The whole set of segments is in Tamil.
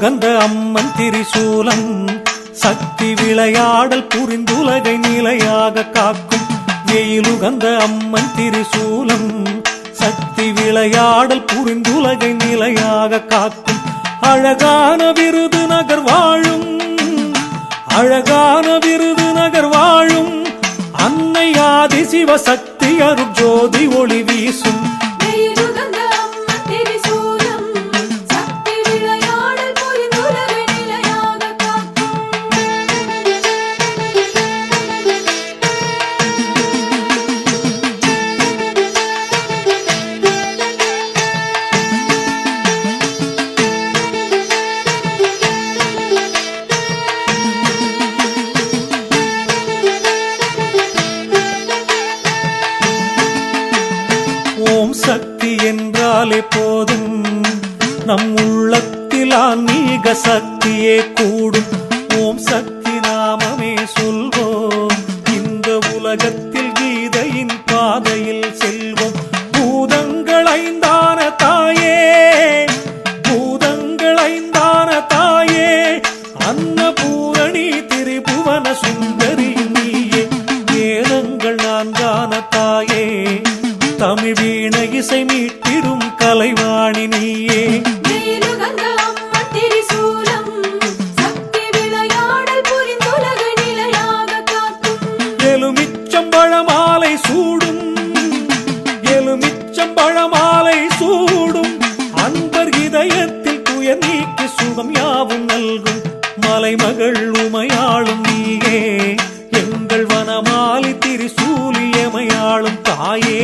சுகந்த அம்மன் திரிசூலம் சக்தி விளையாடல் புரிந்துலகை நிலையாக காக்கும். வெயிலுகந்த அம்மன் திரிசூலம் சக்தி விளையாடல் புரிந்துலகை நிலையாக காக்கும். அழகான விருது நகர் வாழும். அழகான விருது நகர் வாழும். அன்னை ஆதி சிவசக்தி அருஜோதி ஓம் சக்தி என்றாலே போதும். நம் உள்ளத்தில் ஆன்மீக சக்தியே கூடும். ஓம் சக்தி நாமமே சொல்வோம். இந்த உலகத்தில் கீதையின் பாதையில் செல்வோம். பூதங்கள் ஐந்தான தாயே பூதங்கள் ஐந்தான தாயே அன்னபூரணி திரிபுவன சுந்தரி நீயே. வேதங்கள் நான்கான தாயே. தமிழ் வீண இசை மீட்டிடும் கலைவாணி நீயே. எலுமிச்சம்பழமாலை சூடும் எலுமிச்சம்பழமாலை சூடும். அன்பர் இதயத்தில் துயர் நீக்கி சுகம் யாவும் நல்கும். மலைமகள் உமையாளும் நீயே. திரிசூலியமையாளும் தாயே.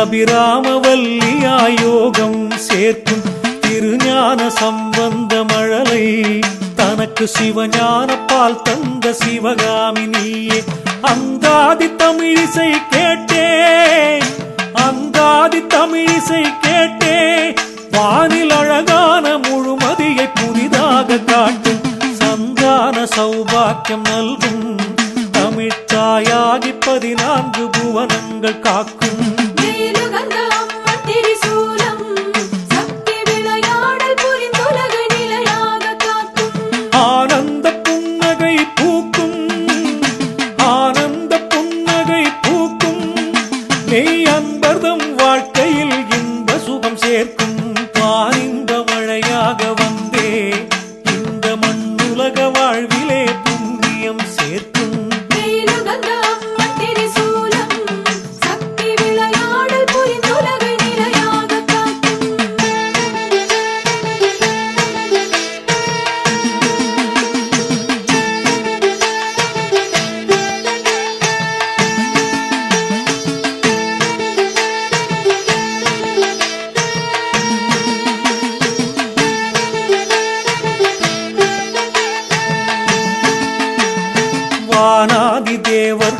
எங்கள் அபிராம சேர்க்கும் திருஞான சம்பந்த மழலை. தனக்கு சிவஞான பால் தந்த சிவகாமி நீயே. அந்தாதி தமிழிசை கேட்டே அந்தாதி தமிழிசை கேட்டே. வானில் அழகான முழுமதியை புதிதாக காட்டும் சந்தான சௌபாக்கியம் நல்கும். தமிழ்த்தாயாகி பதினான்கு புவனங்கள் காக்கும்.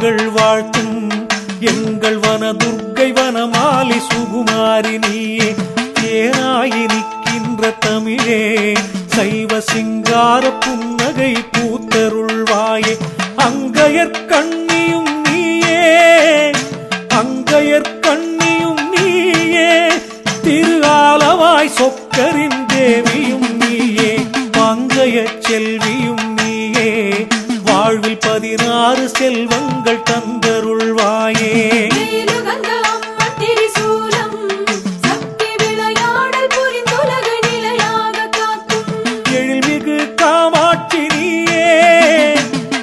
நாங்கள் வாழ்த்தும். எங்கள் வன துர்க்கை வனமாலி சுகுமாரினி நீயே. தேனாயி தமிழே. சைவ சிங்கார புன்னகை பூத்தருள்வாயே. அங்கையர் கண்ணியும் நீயே. அங்கையர் கண்ணியும் நீயே. திரு ஆலவாய் சொக்கரின் தேவியும் நீயே. பங்கைய செல்வியும் நீயே. வாழ்வில் பதினாறு செல்வ செல்வங்கள் தந்தருள்வாயே. எழில்மிகு காமாட்சி நீயே.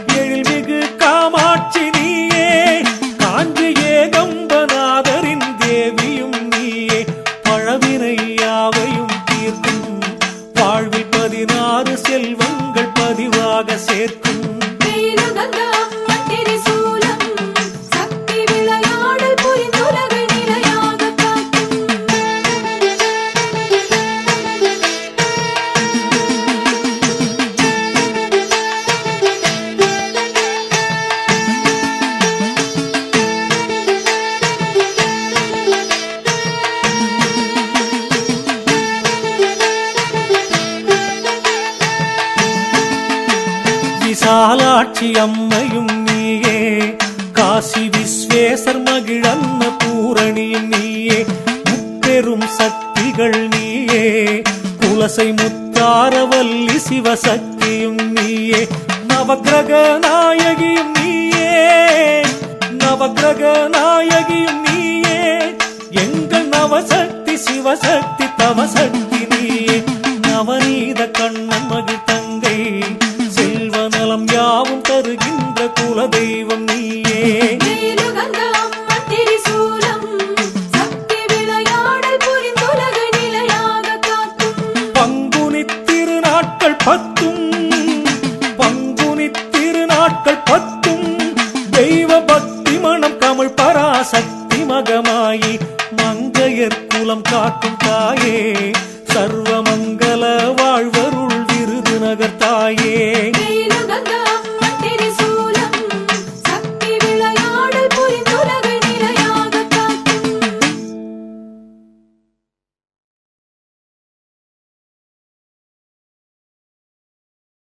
எழில்மிகு காமாட்சி நீயே. காஞ்சி ஏகம்பநாதரின் தேவியும் நீயே. பழவினை யாவையும் தீர்க்கும். வாழ்வில் பதினாறு செல்வங்கள் பதிவாக சேர்க்கும். காமாட்சி அம்மையும் நீயே. காசி விஸ்வேசர் மகிழன்ன பூரணியும் நீயே. முப்பெரும் சக்திகள் நீயே. குலசை முத்தாரவல்லி சிவசக்தியும் நீயே. நவக்கிரக நாயகியும் நீயே. நவக்கிரக நாயகியும் நீயே. எங்கள் நவசக்தி பக்தி மனம் தமிழ் பராசக்தி மகமாயி மங்கையர் குலம் காக்கும் தாயே சர்வ